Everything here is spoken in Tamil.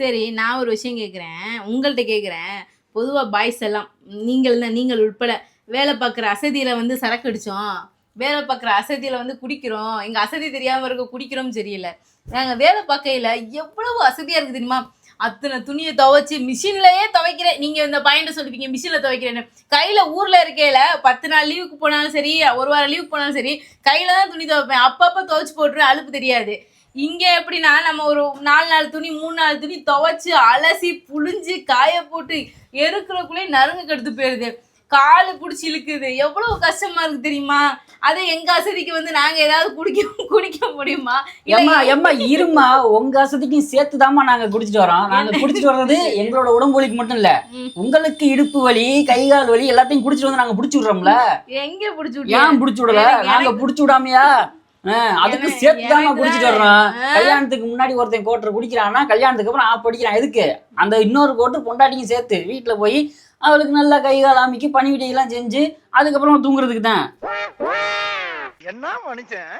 சரி நான் ஒரு விஷயம் கேட்குறேன் உங்கள்கிட்ட கேட்குறேன் பொதுவாக பாய்ஸ் எல்லாம் நீங்கள் தான் நீங்கள் உட்பட வேலை பார்க்குற அசதியில் வந்து சரக்கு அடித்தோம் வேலை பார்க்குற அசதியில் வந்து குடிக்கிறோம். எங்கள் அசதி தெரியாமல் இருக்க குடிக்கிறோம் தெரியல. நாங்கள் வேலை பார்க்கையில் எவ்வளவு அசதியாக இருக்குது தெரியுமா? அத்தனை துணியை துவைச்சி மிஷின்லயே துவைக்கிறேன். நீங்கள் இந்த பாயிண்ட்டை சொல்லுவீங்க மிஷினில் துவைக்கிறேன்னு. கையில் ஊரில் இருக்கையில பத்து நாள் லீவுக்கு போனாலும் சரி ஒரு வாரம் லீவுக்கு போனாலும் சரி கையில் தான் துணி துவைப்பேன். அப்பப்போ துவைச்சு போட்டுருவேன் அலுப்பு தெரியாது. இங்கே எப்படின்னா நம்ம ஒரு நாலு நாலு துணி மூணு நாலு துணி துவைச்சு அலசி புழிஞ்சு காய போட்டு எருக்குறக்குள்ளே நறுங்க கெடுத்து போயிடுது. காலு பிடிச்சி இழுக்குது. எவ்வளவு கஷ்டமா இருக்கு தெரியுமா? அதே எங்க அசதிக்கு வந்து நாங்க ஏதாவது குடிக்க குடிக்க முடியுமா? எம்மா எம்மா இருமா உங்க வசதிக்கும் சேர்த்துதாம்மா நாங்க குடிச்சிட்டு வரோம். நாங்க குடிச்சிட்டு வர்றது எங்களோட உடம்பு வலிக்கு மட்டும் இல்ல. உங்களுக்கு இடுப்பு வலி கை கால் வலி எல்லாத்தையும் குடிச்சிட்டு வந்து நாங்க புடிச்சு விடுறோம்ல. எங்க பிடிச்சி ஏன் புடிச்சு விடல? நாங்க புடிச்சு விடாமையா? அதுக்கு குடிச்சிட்டு தான், வர்றோம். ஆ. கல்யாணத்துக்கு முன்னாடி ஒருத்தன் கோட்டர் குடிக்கிறான்னா கல்யாணத்துக்கு அப்புறம் நான் படிக்கிறான் எதுக்கு? அந்த இன்னொரு கோட்டு பொண்டாட்டிக்கும் சேர்த்து வீட்டுல போய் அவளுக்கு நல்லா கை கால் அமைக்கி பணிவிடையெல்லாம் செஞ்சு அதுக்கப்புறம் தூங்குறதுக்கு தான். என்ன மனுஷன்?